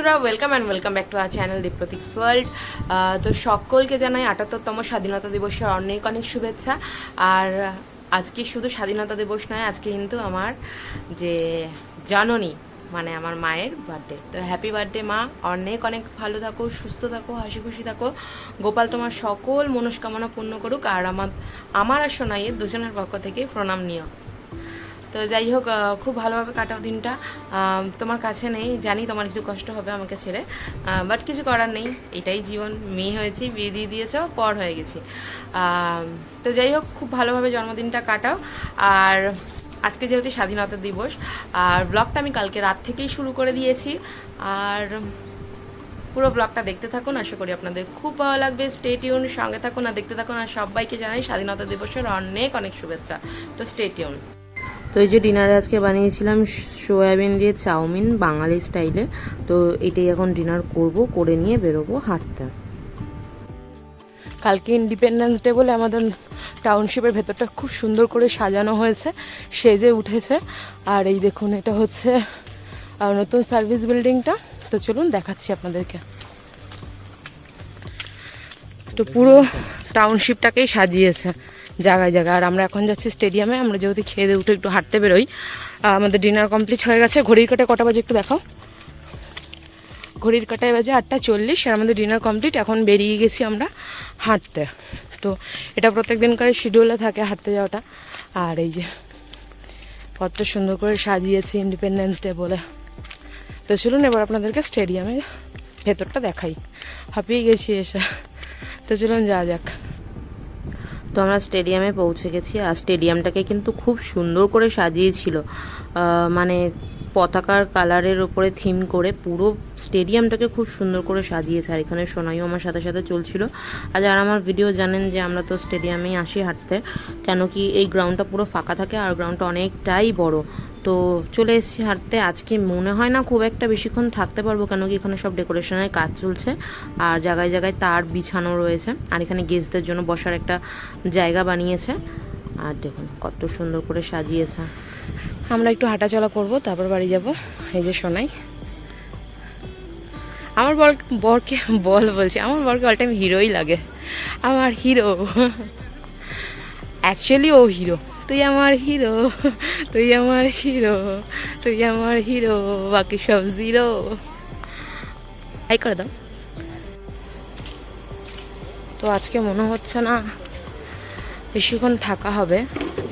বন্ধুরা welcome and welcome back to our channel Dipratik's World তো সকলকে জানাই আটাত্তরতম স্বাধীনতা দিবসের অনেক অনেক শুভেচ্ছা। আর আজকে শুধু স্বাধীনতা দিবস নয়, আজকে কিন্তু আমার যে জননী মানে আমার মায়ের বার্থডে তো হ্যাপি বার্থডে মা। অনেক অনেক ভালো থাকো, সুস্থ থাকো, হাসি খুশি থাকো। গোপাল, তোমার সকল মনস্কামনা পূর্ণ করুক। আর আমার আমার আর সোনাইয়ের দুজনের পক্ষ থেকে প্রণাম নিও। তো যাই হোক খুব ভালোভাবে কাটাও দিনটা। তোমার কাছে নেই, জানি তোমার একটু কষ্ট হবে আমাকে ছেড়ে। বাট কিছু করার নেই, এটাই জীবন। মেয়ে হয়েছি, বিয়ে দিয়ে দিয়েছ, পর হয়ে গেছি। তো যাই হোক, খুব ভালোভাবে জন্মদিনটা কাটাও। আর আজকে যেহেতু স্বাধীনতা দিবস, আর ব্লগটা আমি কালকে রাত থেকেই শুরু করে দিয়েছি। আর পুরো ব্লগটা দেখতে থাকুন, আশা করি আপনাদের খুব ভালো লাগবে। স্টে টিউন সঙ্গে থাকুন আর দেখতে থাকুন। আর সবাইকে জানাই স্বাধীনতা দিবসের অনেক অনেক শুভেচ্ছা। তো স্টে টিউন তো এই যে ডিনারে আজকে বানিয়েছিলাম সয়াবিন দিয়ে চাউমিন বাঙালি স্টাইলে তো এটাই এখন ডিনার করব, করে নিয়ে বেরোবো হাঁটতে। কালকে ইন্ডিপেন্ডেন্স ডে বলে আমাদের টাউনশিপের ভেতরটা খুব সুন্দর করে সাজানো হয়েছে, সেজে উঠেছে। আর এই দেখুন, এটা হচ্ছে নতুন সার্ভিস বিল্ডিংটা তো চলুন দেখাচ্ছি আপনাদেরকে। তো পুরো টাউনশিপটাকেই সাজিয়েছে। জায়গায় জায়গায়। আর আমরা এখন যাচ্ছি স্টেডিয়ামে আমরা যেহেতু খেয়ে দিয়ে উঠে একটু হাঁটতে বেরোই। আমাদের ডিনার কমপ্লিট হয়ে গেছে। ঘড়ির কাটে কটা বাজে একটু দেখাও। ঘড়ির কাটায় বাজে আটটা চল্লিশ, আর আমাদের ডিনার কমপ্লিট এখন বেরিয়ে গেছি আমরা হাঁটতে। তো এটা প্রত্যেক দিনকার শিডিউলে থাকে হাঁটতে যাওয়াটা। আর এই যে কত সুন্দর করে সাজিয়েছে ইন্ডিপেন্ডেন্স ডে বলে। তো চলুন এবার আপনাদেরকে স্টেডিয়ামে ভেতরটা দেখাই। হাঁপিয়ে গেছি এসে। তো চলুন যাওয়া যাক। তো আমরা স্টেডিয়ামে পৌঁছে গেছি। আর স্টেডিয়ামটাকে কিন্তু খুব সুন্দর করে সাজিয়েছিল। মানে পতাকার কালারের ওপরে থিম করে পুরো স্টেডিয়ামটাকে খুব সুন্দর করে সাজিয়েছে। আর এখানে সোনাইও আমার সাথে সাথে চলছিল। আর যারা আমার ভিডিও জানেন যে আমরা তো স্টেডিয়ামেই আসি হাঁটতে, কেন কি এই গ্রাউন্ডটা পুরো ফাঁকা থাকে আর গ্রাউন্ডটা অনেকটাই বড়। তো চলে এসেছি হাঁটতে। আজকে মনে হয় না খুব একটা বেশিক্ষণ থাকতে পারব, কেন কি এখানে সব ডেকোরেশনের কাজ চলছে আর জায়গায় জায়গায় তার বিছানো রয়েছে আর এখানে গেস্টদের জন্য বসার একটা জায়গা বানিয়েছে। আর দেখুন কত সুন্দর করে সাজিয়েছে। আমরা একটু হাঁটাচলা করব, তারপর বাড়ি যাব। এই যে শোনাই আমার বর বরকে, বল বলছি, আমার বরকে অল টাইম হিরোই লাগে। আমার হিরো অ্যাকচুয়ালি ও হিরো তুই আমার হিরো তুই আমার হিরো তুই আমার হিরো বাকি সব জিরো হাই করে দাও। তো আজকে মনে হচ্ছে না বেশিক্ষণ থাকা হবে,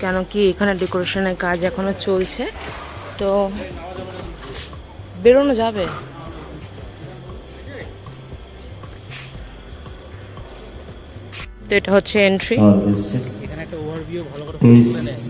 কেন কি এখানে ডেকোরেশনের কাজ এখনও চলছে। তো বেরোনো যাবে। তো এটা হচ্ছে এন্ট্রি ওভারভিউ ভালো করে করে নেয়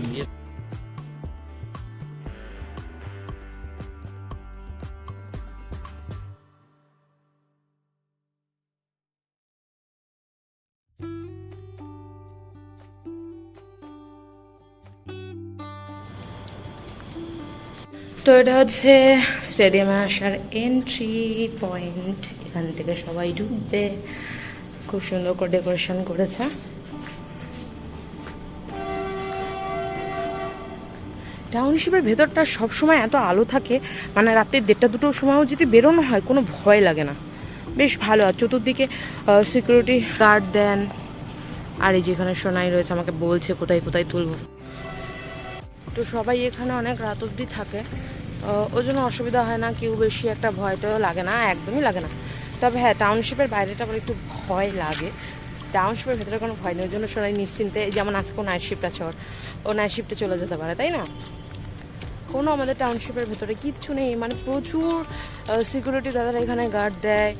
তো এটা হচ্ছে স্টেডিয়ামে আসার এন্ট্রি পয়েন্ট এখান থেকে সবাই ঢুকবে। খুব সুন্দর করে ডেকোরেশন করেছে। টাউনশিপের ভেতরটা সবসময় এত আলো থাকে মানে রাত্রি দেড়টা দুটোর সময়ও যদি বেরোনো হয়, কোনো ভয় লাগে না। বেশ ভালো। আর চতুর্দিকে সিকিউরিটি গার্ড দেন। আর এই যেখানে সোনাই রয়েছে, আমাকে বলছে, কোথায় কোথায় তুলবো? তো সবাই এখানে অনেক রাত অবধি থাকে। ওই জন্য অসুবিধা হয় না, কেউ বেশি একটা ভয়টাও লাগে না, একদমই লাগে না। তবে হ্যাঁ টাউনশিপের বাইরেটা আবার একটু ভয় লাগে। টাউনশিপের ভেতরে কোনো ভয় নেই, ওই জন্য সবাই নিশ্চিন্তে যেমন আজকে নাইট শিফট আছে ওর, ও নাইট শিফটে চলে যেতে পারে, তাই না? কোনো আমাদের টাউনশিপের ভেতরে কিচ্ছু নেই। মানে প্রচুর সিকিউরিটি দাদারা এখানে গার্ড দেয়।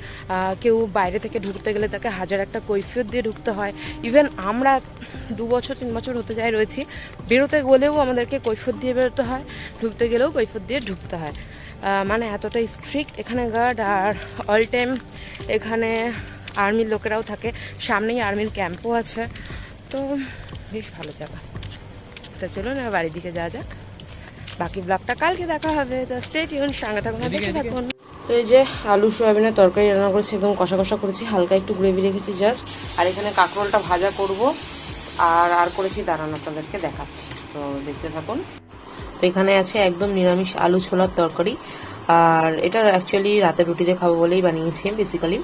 কেউ বাইরে থেকে ঢুকতে গেলে তাকে হাজার একটা কৈফিয়ত দিয়ে ঢুকতে হয়। ইভেন আমরা দু বছর, তিন বছর হতে যাই রয়েছি, বেরোতে গেলেও আমাদেরকে কৈফিয়ত দিয়ে বেরোতে হয়, ঢুকতে গেলেও কৈফিয়ত দিয়ে ঢুকতে হয়। মানে এতটাই স্ট্রিক্ট এখানে গার্ড আর অল টাইম এখানে আর্মির লোকেরাও থাকে। সামনেই আর্মির ক্যাম্পও আছে। তো বেশ ভালো জায়গা। তো চলুন, এবার বাড়ির দিকে যাওয়া যাক। বাকি ব্লগটা কালকে দেখা হবে। তো স্টে টিউন সঙ্গে থাকুন দেখতে থাকুন। তো এই যে আলু সোয়াবিনের তরকারি রান্না করেছি একদম কষা কষা করেছি হালকা একটু গ্রেভি রেখেছি জাস্ট আর এখানে কাঁকরোলটা ভাজা করব আর আর করেছি দাঁড়ানো আপনাদেরকে দেখাচ্ছি। তো দেখতে থাকুন। তো এখানে আছে একদম নিরামিষ আলু ছোলার তরকারি। আর এটা অ্যাকচুয়ালি রাতের রুটিতে খাব বলেই বানিয়েছি বেসিক্যালি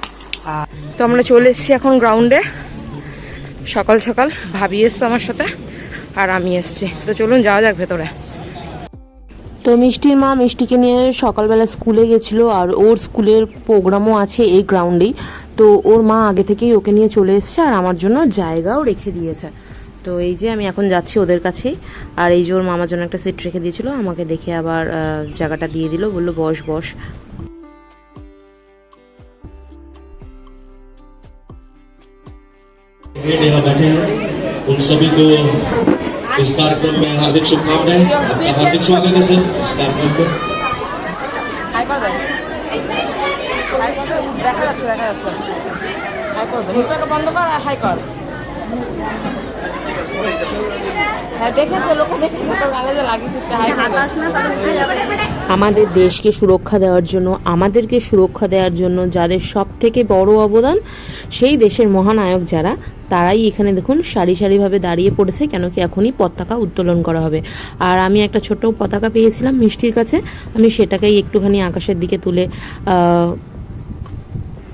আর তো আমরা চলে এসেছি এখন গ্রাউন্ডে সকাল সকাল ভাবি এসছে আমার সাথে আর আমি এসছি। তো চলুন যাওয়া যাক ভেতরে। তো মিষ্টির মা মিষ্টিকে নিয়ে সকালবেলা স্কুলে গেছিল আর ওর স্কুলের প্রোগ্রামও আছে এই গ্রাউন্ডেই তো ওর মা আগে থেকেই ওকে নিয়ে চলে এসছে আর আমার জন্য জায়গাও রেখে দিয়েছে তো এই যে আমি এখন যাচ্ছি ওদের কাছেই আর এই যে ওর মামার জন্য একটা সিট রেখে দিয়েছিল আমাকে দেখে আবার আহ, জায়গাটা দিয়ে দিল বললো বস বস ग्रेड यहाँ बैठे हैं उन सभी को इस कार्यक्रम में हार्दिक शुभकामनाएं आपका हार्दिक स्वागत है सर इस कार्यक्रम में হাই করবে হাই করবে দেখা যাচ্ছে দেখা যাচ্ছে হাই করবে মুখটাকে বন্ধ কর আর হাই কর হ্যাঁ দেখেছে লোক দেখেছে তো গালে যে লাগিয়েছিস হাই করবে আমাদের দেশকে সুরক্ষা দেওয়ার জন্য, আমাদেরকে সুরক্ষা দেওয়ার জন্য যাদের সব থেকে বড় অবদান, সেই দেশের মহানায়ক যারা, তারাই এখানে দেখুন সারি সারিভাবে দাঁড়িয়ে পড়েছে, কেন কি এখনই পতাকা উত্তোলন করা হবে। আর আমি একটা ছোট্ট পতাকা পেয়েছিলাম মিষ্টির কাছে, আমি সেটাকেই একটুখানি আকাশের দিকে তুলে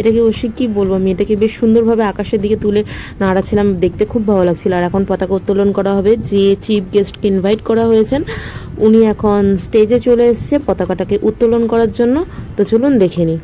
এটাকে অবশ্যই কী বলব আমি? এটাকে বেশ সুন্দরভাবে আকাশের দিকে তুলে নাড়াচ্ছিলাম, দেখতে খুব ভালো লাগছিল। আর এখন পতাকা উত্তোলন করা হবে, যে চিফ গেস্টকে ইনভাইট করা হয়েছেন, উনি এখন স্টেজে চলে এসছে পতাকাটাকে উত্তোলন করার জন্য। তো চলুন দেখে নিই।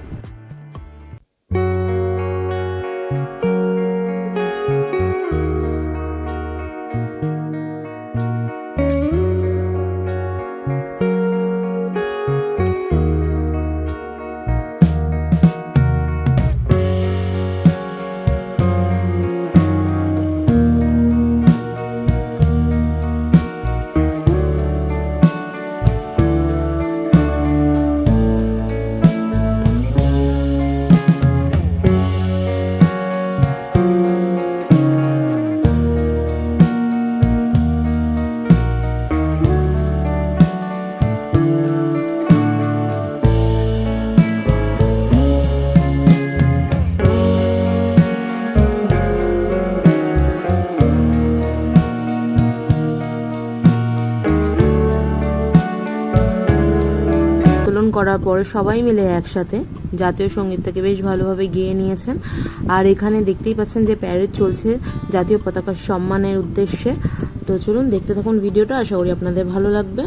করার পরে সবাই মিলে একসাথে জাতীয় সঙ্গীতটাকে বেশ ভালোভাবে গেয়ে নিয়েছেন। আর এখানে দেখতেই পাচ্ছেন যে প্যারেড চলছে জাতীয় পতাকার সম্মানের উদ্দেশ্যে। তো চলুন দেখতে থাকুন ভিডিওটা, আশা করি আপনাদের ভালো লাগবে।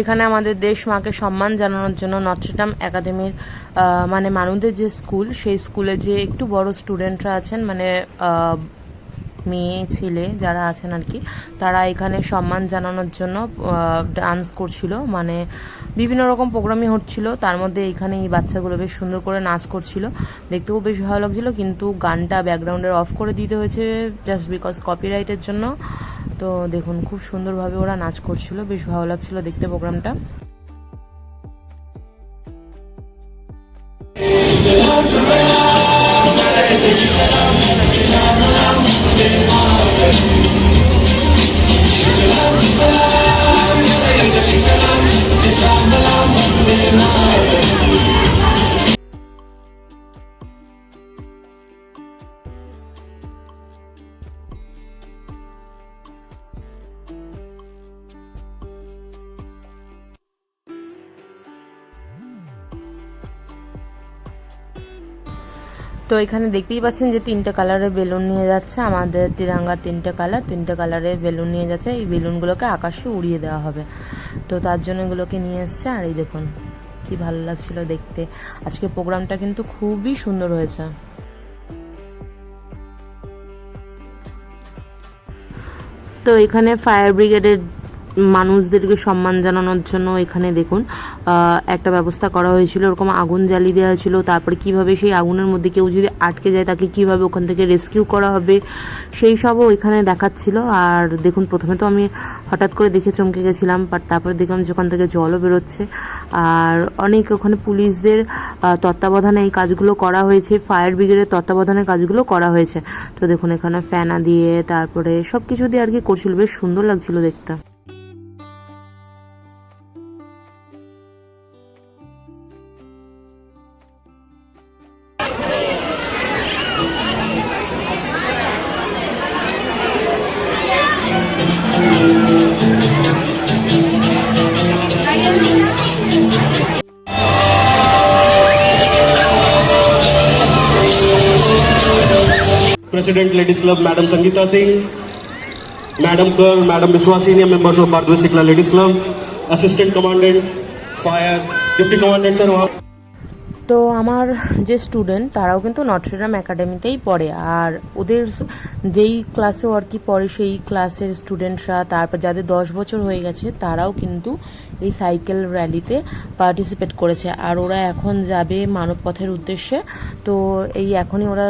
এখানে আমাদের দেশ মাকে সম্মান জানানোর জন্য নটরডাম একাডেমির মানে মানুষদের যে স্কুল, সেই স্কুলে যে একটু বড় স্টুডেন্টরা আছেন মানে মেয়ে, ছেলে যারা আছেন আর কি, তারা এখানে সম্মান জানানোর জন্য ডান্স করছিল। মানে বিভিন্ন রকম প্রোগ্রামই হচ্ছিল। তার মধ্যে এখানে এই বাচ্চাগুলো বেশ সুন্দর করে নাচ করছিল। দেখতেও বেশ ভালো লাগছিল, কিন্তু গানটা ব্যাকগ্রাউন্ডের অফ করে দিতে হয়েছে জাস্ট বিকজ কপিরাইটের জন্য। তো দেখুন খুব সুন্দরভাবে ওরা নাচ করছিল বেশ ভালো লাগছিল দেখতে প্রোগ্রামটা। তো এখানে দেখতেই পাচ্ছেন যে তিনটে কালারের বেলুন নিয়ে যাচ্ছে। আমাদের তিরাঙ্গার তিনটে কালার, তিনটে কালারের বেলুন নিয়ে যাচ্ছে। এই বেলুনগুলোকে আকাশে উড়িয়ে দেওয়া হবে। তো তার জন্য এগুলোকে নিয়ে এসছে। আর এই দেখুন, কি ভালো লাগছিল দেখতে। আজকে প্রোগ্রামটা কিন্তু খুবই সুন্দর হয়েছে। তো এখানে ফায়ার ব্রিগেডের মানুষদেরকে সম্মান জানানোর জন্য এখানে দেখুন একটা ব্যবস্থা করা হয়েছিল, ওরকম আগুন জ্বালিয়ে দেওয়া হয়েছিল, তারপরে কীভাবে সেই আগুনের মধ্যে কেউ যদি আটকে যায় তাকে কীভাবে ওখান থেকে রেস্কিউ করা হবে, সেই সবও এখানে দেখাচ্ছিল। আর দেখুন, প্রথমে তো আমি হঠাৎ করে দেখে চমকে গেছিলাম বাট তারপরে দেখলাম যে ওখান থেকে জলও বেরোচ্ছে। আর অনেক ওখানে পুলিশদের তত্ত্বাবধানে এই কাজগুলো করা হয়েছে, ফায়ার ব্রিগেডের তত্ত্বাবধানে কাজগুলো করা হয়েছে। তো দেখুন, এখানে ফ্যানা দিয়ে, তারপরে সব কিছু দিয়ে আর কি করছিল বেশ সুন্দর লাগছিল দেখতে। President Ladies Club, Madam Sangeeta Singh, Madam Girl, Madam Biswa, senior members of Sikla Ladies Club, Assistant Commandant, Fire, Deputy Commandant Sir, তো আমার যে স্টুডেন্ট তারাও কিন্তু নটরডাম একাডেমিতেই পড়ে। আর ওদের যেই ক্লাসেও আর কি পড়ে, সেই ক্লাসের স্টুডেন্টরা তারপর যাদের দশ বছর হয়ে গেছে, তারাও কিন্তু এই সাইকেল র্যালিতে পার্টিসিপেট করেছে। আর ওরা এখন যাবে মানবপথের উদ্দেশ্যে। তো এই এখনই ওরা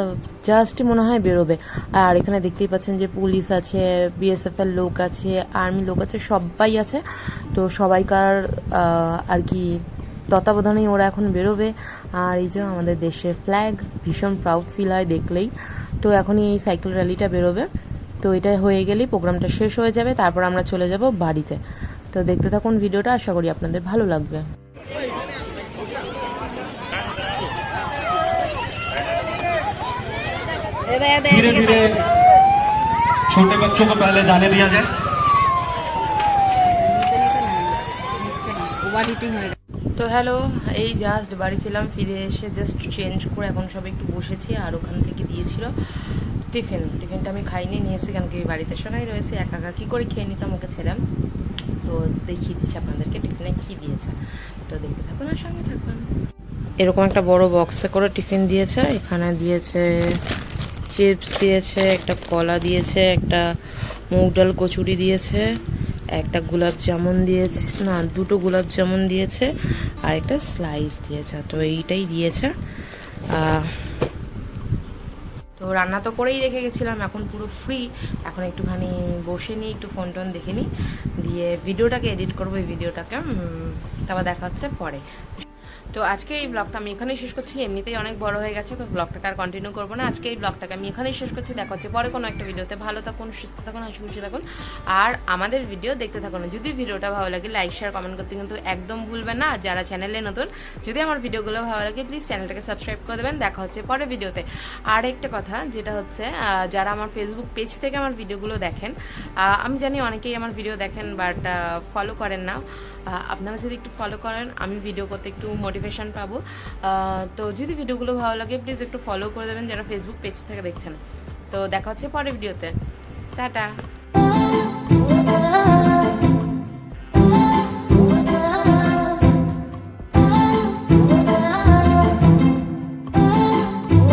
জাস্ট মনে হয় বেরোবে। আর এখানে দেখতেই পাচ্ছেন যে পুলিশ আছে বিএসএফ এর লোক আছে আর্মি লোক আছে, সবাই আছে। তো সবাইকার আর কি তত্ত্বাবধানেই ওরা এখন বেরোবে আর এই যে আমাদের দেশের ফ্ল্যাগ ভীষণ প্রাউড ফিল হয় দেখলেই তো এখনই এই সাইকেল র্যালিটা বেরোবে তো এটা হয়ে গেলেই প্রোগ্রামটা শেষ হয়ে যাবে তারপর আমরা চলে যাব বাড়িতে তো দেখতে থাকুন ভিডিওটা আশা করি আপনাদের ভালো লাগবে धीरे धीरे छोटे बच्चों को पहले जाने दिया जाए তো হ্যালো এই জাস্ট বাড়ি ফিরলাম, ফিরে এসে জাস্ট চেঞ্জ করে এখন সব একটু বসেছি আর ওখান থেকে দিয়েছিল টিফিন। টিফিনটা আমি খাইনি, নিয়ে এসে কেন কি বাড়িতে শোনাই রয়েছে, একা একা কী করে খেয়ে নিতাম ওকে ছিলাম তো দেখিয়ে দিচ্ছি আপনাদেরকে টিফিনে কী দিয়েছে। তো দেখতে থাকুন আর সঙ্গে থাকুন। এরকম একটা বড় বক্সে করে টিফিন দিয়েছে, এখানে দিয়েছে চিপস দিয়েছে, একটা কলা দিয়েছে, একটা মুগ ডাল কচুরি দিয়েছে। একটা গোলাপ জামুন দিয়েছে, না, দুটো গোলাপ জামুন দিয়েছে, আর একটা স্লাইস দিয়েছে। তো এইটাই দিয়েছে। তো রান্না তো করেই রেখে গেছিলাম, এখন পুরো ফ্রি এখন একটুখানি বসে নিই, একটু ফোন টোন দেখে নিই। দিয়ে ভিডিওটাকে এডিট করব, এই ভিডিওটাকে তারপর দেখা হচ্ছে পরে। তো আজকে এই ব্লগটা আমি এখানেই শেষ করছি। এমনিতেই অনেক বড় হয়ে গেছে, তো ব্লগটাকে আর কন্টিনিউ করব না। আজকে এই ব্লগটাকে আমি এখানেই শেষ করছি। দেখা হচ্ছে পরে কোনো একটা ভিডিওতে ভালো থাকুন, সুস্থ থাকুন, হাসি খুশি থাকুন। আর আমাদের ভিডিও দেখতে থাকুন। যদি ভিডিওটা ভালো লাগে লাইক শেয়ার কমেন্ট করতে কিন্তু একদম ভুলবেন না। যারা চ্যানেলে নতুন, যদি আমার ভিডিওগুলো ভালো লাগে প্লিজ চ্যানেলটাকে সাবস্ক্রাইব করে দেবেন। দেখা হচ্ছে পরে ভিডিওতে আর একটা কথা, যেটা হচ্ছে যারা আমার ফেসবুক পেজ থেকে আমার ভিডিওগুলো দেখেন আমি জানি অনেকেই আমার ভিডিও দেখেন বাট ফলো করেন না। আপনারা যদি একটু ফলো করেন, আমি ভিডিও করতে একটু মোটিভেশান পাবো। তো যদি ভিডিওগুলো ভালো লাগে প্লিজ একটু ফলো করে দেবেন যারা ফেসবুক পেজ থেকে দেখছেন। তো দেখা হচ্ছে পরের ভিডিওতে টাটা।